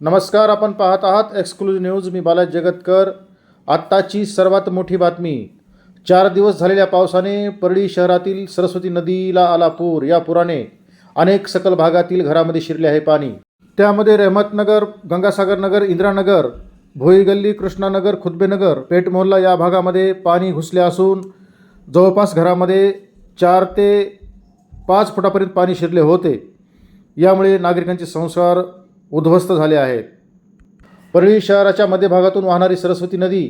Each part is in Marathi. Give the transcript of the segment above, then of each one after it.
नमस्कार आपण पाहत आहात एक्सक्लुझिव्ह न्यूज मी बाला जगतकर. आत्ताची सर्वात मोठी बातमी. चार दिवस झालेल्या पावसाने परळी शहरातील सरस्वती नदीला आला पूर या पुराने अनेक सकल भागातील घरामध्ये शिरले आहे पाणी. त्यामध्ये रहमतनगर गंगासागर नगर इंदिरानगर भोईगल्ली कृष्णानगर खुदबेनगर पेठमोहल्ला या भागामध्ये पाणी घुसले असून जवळपास घरामध्ये चार ते पाच फुटापर्यंत पाणी शिरले होते. यामुळे नागरिकांचे संसार उद्ध्वस्त झाले आहेत. परळी शहराच्या मध्यभागातून वाहणारी सरस्वती नदी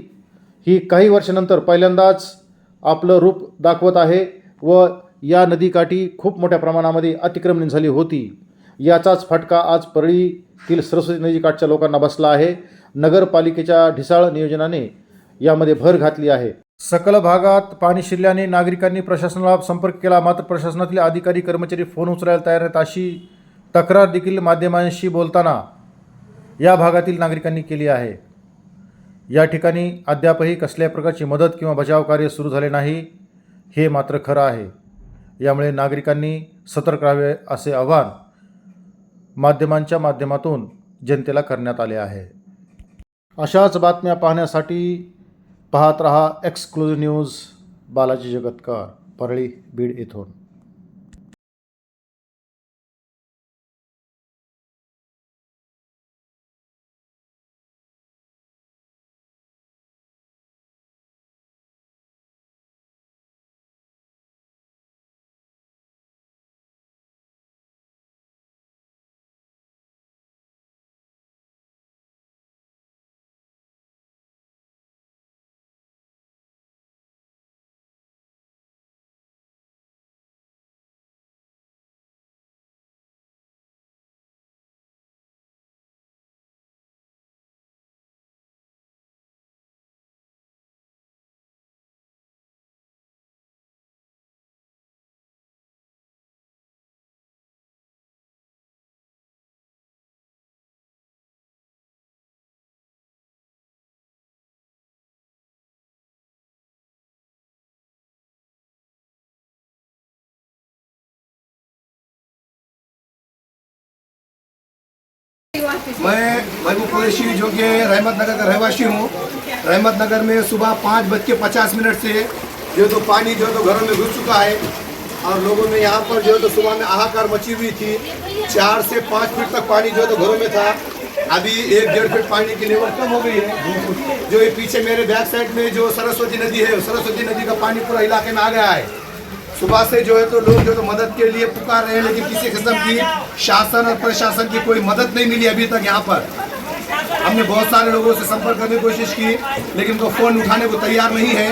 ही काही वर्षानंतर पहिल्यांदाच आपलं रूप दाखवत आहे व या नदीकाठी खूप मोठ्या प्रमाणामध्ये अतिक्रमण झाली होती. याचाच फटका आज परळीतील सरस्वती नदीकाठच्या लोकांना बसला आहे. नगरपालिकेच्या ढिसाळ नियोजनाने यामध्ये भर घातली आहे. सकल भागात पाणी शिरल्याने नागरिकांनी प्रशासनाला संपर्क केला. मात्र प्रशासनातील अधिकारी कर्मचारी फोन उचलायला तयार आहेत अशी तक्रार देखील माध्यमांशी बोलताना या भागातील नागरिकांनी केली आहे. या ठिकाणी अद्यापही कसल्या प्रकारची मदत किंवा बचाव कार्य सुरू झाले नाही हे मात्र खरं आहे. यामुळे नागरिकांनी सतर्क राहावे असे आवाहन माध्यमांच्या माध्यमातून जनतेला करण्यात आले आहे. अशाच बातम्या पाहण्यासाठी पाहत रहा एक्सक्लुझिव्ह न्यूज बालाजी जगतकर परळी बीड येथून. मैं महबूब कुरैशी जो कि रहमत नगर का रहवासी हूँ। रहमत नगर में सुबह पाँच बज के पचास मिनट से जो तो पानी जो है तो घरों में घुस चुका है और लोगों में यहाँ पर जो है तो सुबह में हाहाकार मची हुई थी। चार से पाँच फीट तक पानी जो है तो घरों में था। अभी एक डेढ़ फीट पानी की लेवल कम हो गई है। जो ये पीछे मेरे बैक साइड में जो सरस्वती नदी है सरस्वती नदी का पानी पूरा इलाके में आ गया है। सुबह से जो है तो लोग जो तो मदद के लिए पुकार रहे हैं, लेकिन किसी किस्म की शासन और प्रशासन की कोई मदद नहीं मिली अभी तक यहाँ पर। हमने बहुत सारे लोगों से संपर्क करने की कोशिश की, लेकिन वो फ़ोन उठाने को तैयार नहीं है।